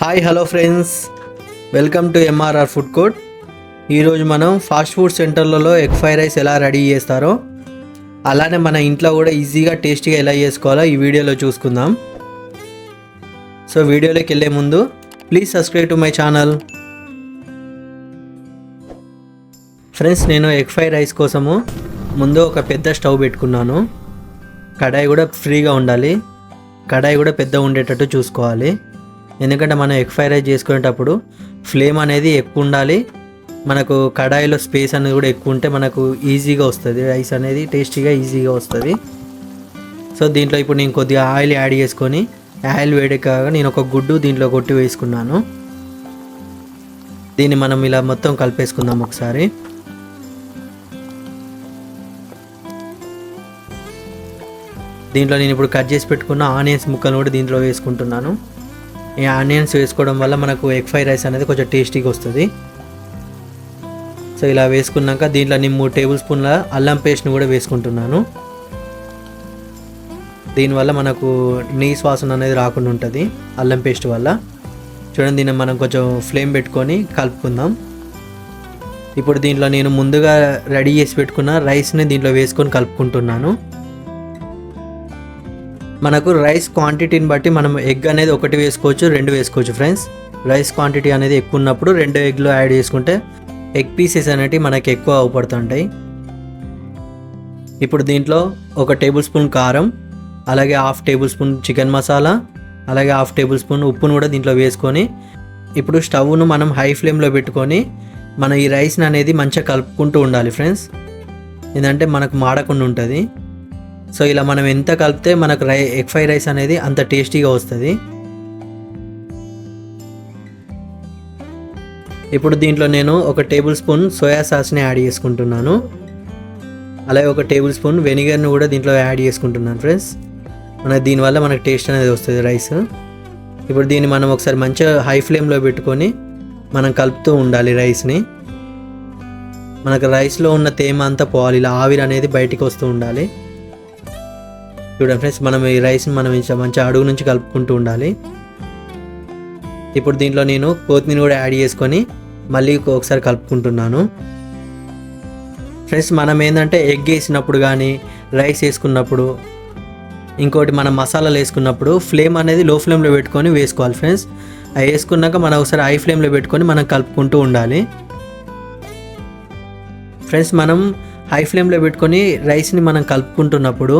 Hi hello friends. Welcome to MRR food court ఈరోజు మనం fast food సెంటర్లలో egg fried rice ఎలా ready చేస్తారో అలానే మన ఇంట్లో కూడా ఈజీగా టేస్టీగా ఎలా చేసుకోవాలో ఈ వీడియోలో చూసుకుందాం. సో వీడియోలోకి వెళ్ళే ముందు please subscribe to my channel. Friends నేను ఎగ్ ఫ్రైడ్ రైస్ కోసము ముందు ఒక పెద్ద స్టవ్ పెట్టుకున్నాను. కడాయి కూడా ఫ్రీగా ఉండాలి. కడాయి కూడా పెద్ద ఉండేటట్టు చూసుకోవాలి. ఎందుకంటే మనం ఎగ్ ఫ్రై రైస్ చేసుకునేటప్పుడు ఫ్లేమ్ అనేది ఎక్కువ ఉండాలి. మనకు కడాయిలో స్పేస్ అనేది కూడా ఎక్కువ ఉంటే మనకు ఈజీగా వస్తుంది. రైస్ అనేది టేస్టీగా ఈజీగా వస్తుంది. సో దీంట్లో ఇప్పుడు నేను కొద్దిగా ఆయిల్ యాడ్ చేసుకొని ఆయిల్ వేడెక్కాక నేను ఒక గుడ్డు దీంట్లో కొట్టి వేసుకున్నాను. దీన్ని మనం ఇలా మొత్తం కలిపేసుకుందాం ఒకసారి. దీంట్లో నేను ఇప్పుడు కట్ చేసి పెట్టుకున్న ఆనియన్స్ ముక్కలు కూడా దీంట్లో వేసుకుంటున్నాను. ఈ ఆనియన్స్ వేసుకోవడం వల్ల మనకు ఎగ్ ఫ్రైడ్ రైస్ అనేది కొంచెం టేస్టీగా వస్తుంది. సో ఇలా వేసుకున్నాక దీంట్లో నేను మూడు టేబుల్ స్పూన్ల అల్లం పేస్ట్ని కూడా వేసుకుంటున్నాను. దీనివల్ల మనకు నీ వాసన అనేది రాకుండా ఉంటుంది అల్లం పేస్ట్ వల్ల. చూడండి దీన్ని మనం కొంచెం ఫ్లేమ్ పెట్టుకొని కలుపుకుందాం. ఇప్పుడు దీంట్లో నేను ముందుగా రెడీ చేసి పెట్టుకున్న రైస్ని దీంట్లో వేసుకొని కలుపుకుంటున్నాను. మనకు రైస్ క్వాంటిటీని బట్టి మనం ఎగ్ అనేది ఒకటి వేసుకోవచ్చు రెండు వేసుకోవచ్చు ఫ్రెండ్స్ రైస్ క్వాంటిటీ అనేది ఎక్కువ ఉన్నప్పుడు రెండు ఎగ్లు యాడ్ చేసుకుంటే ఎగ్ పీసెస్ అనేవి మనకి ఎక్కువ అవపడుతుంటాయి. ఇప్పుడు దీంట్లో ఒక టేబుల్ స్పూన్ కారం అలాగే half tablespoon chicken masala అలాగే హాఫ్ టేబుల్ స్పూన్ ఉప్పును కూడా దీంట్లో వేసుకొని ఇప్పుడు స్టవ్ను మనం హై ఫ్లేమ్లో పెట్టుకొని మనం ఈ రైస్ని అనేది మంచిగా కలుపుకుంటూ ఉండాలి ఫ్రెండ్స్ ఏంటంటే మనకు మాడకుండా ఉంటుంది. సో ఇలా మనం ఎంత కలిపితే మనకు రై ఎగ్ ఫ్రై రైస్ అనేది అంత టేస్టీగా వస్తుంది. ఇప్పుడు దీంట్లో నేను ఒక టేబుల్ స్పూన్ సోయా సాస్ని యాడ్ చేసుకుంటున్నాను. అలాగే ఒక టేబుల్ స్పూన్ వెనిగర్ని కూడా దీంట్లో యాడ్ చేసుకుంటున్నాను ఫ్రెండ్స్. మన దీనివల్ల మనకు టేస్ట్ అనేది వస్తుంది రైస్. ఇప్పుడు దీన్ని మనం ఒకసారి మంచిగా హై ఫ్లేమ్లో పెట్టుకొని మనం కలుపుతూ ఉండాలి రైస్ని. మనకు రైస్లో ఉన్న తేమ అంతా పోవాలి. ఇలా ఆవిరి అనేది బయటికి వస్తూ ఉండాలి. చూడండి ఫ్రెండ్స్ మనం ఈ రైస్ని మనం మంచి అడుగు నుంచి కలుపుకుంటూ ఉండాలి. ఇప్పుడు దీంట్లో నేను కొత్తిమీర కూడా యాడ్ చేసుకొని మళ్ళీ ఒకసారి కలుపుకుంటున్నాను. ఫ్రెండ్స్ మనం ఏంటంటే ఎగ్ వేసినప్పుడు కానీ రైస్ వేసుకున్నప్పుడు ఇంకోటి మనం మసాలాలు వేసుకున్నప్పుడు ఫ్లేమ్ అనేది లో ఫ్లేమ్లో పెట్టుకొని వేసుకోవాలి ఫ్రెండ్స్. అవి వేసుకున్నాక మనం ఒకసారి హై ఫ్లేమ్లో పెట్టుకొని మనం కలుపుకుంటూ ఉండాలి. ఫ్రెండ్స్ మనం హై ఫ్లేమ్లో పెట్టుకొని రైస్ని మనం కలుపుకుంటున్నప్పుడు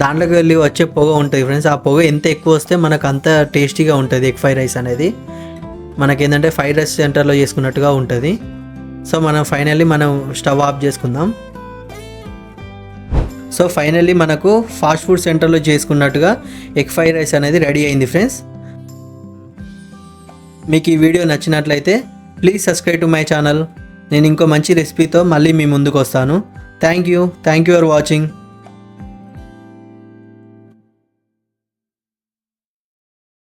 దాంట్లోకి వెళ్ళి వచ్చే పొగ ఉంటుంది ఫ్రెండ్స్ ఆ పొగ ఎంత ఎక్కువ వస్తే మనకు అంత టేస్టీగా ఉంటుంది ఎగ్ ఫ్రైడ్ రైస్ అనేది. మనకి ఏంటంటే ఫ్రైడ్ రైస్ సెంటర్లో చేసుకున్నట్టుగా ఉంటుంది. సో మనం ఫైనల్లీ మనం స్టవ్ ఆఫ్ చేసుకుందాం. సో ఫైనల్లీ మనకు ఫాస్ట్ ఫుడ్ సెంటర్లో చేసుకున్నట్టుగా ఎగ్ ఫ్రైడ్ రైస్ అనేది రెడీ అయింది ఫ్రెండ్స్ మీకు ఈ వీడియో నచ్చినట్లయితే please subscribe to my channel. నేను ఇంకో మంచి రెసిపీతో మళ్ళీ మీ ముందుకు వస్తాను. Thank you. Thank you for watching.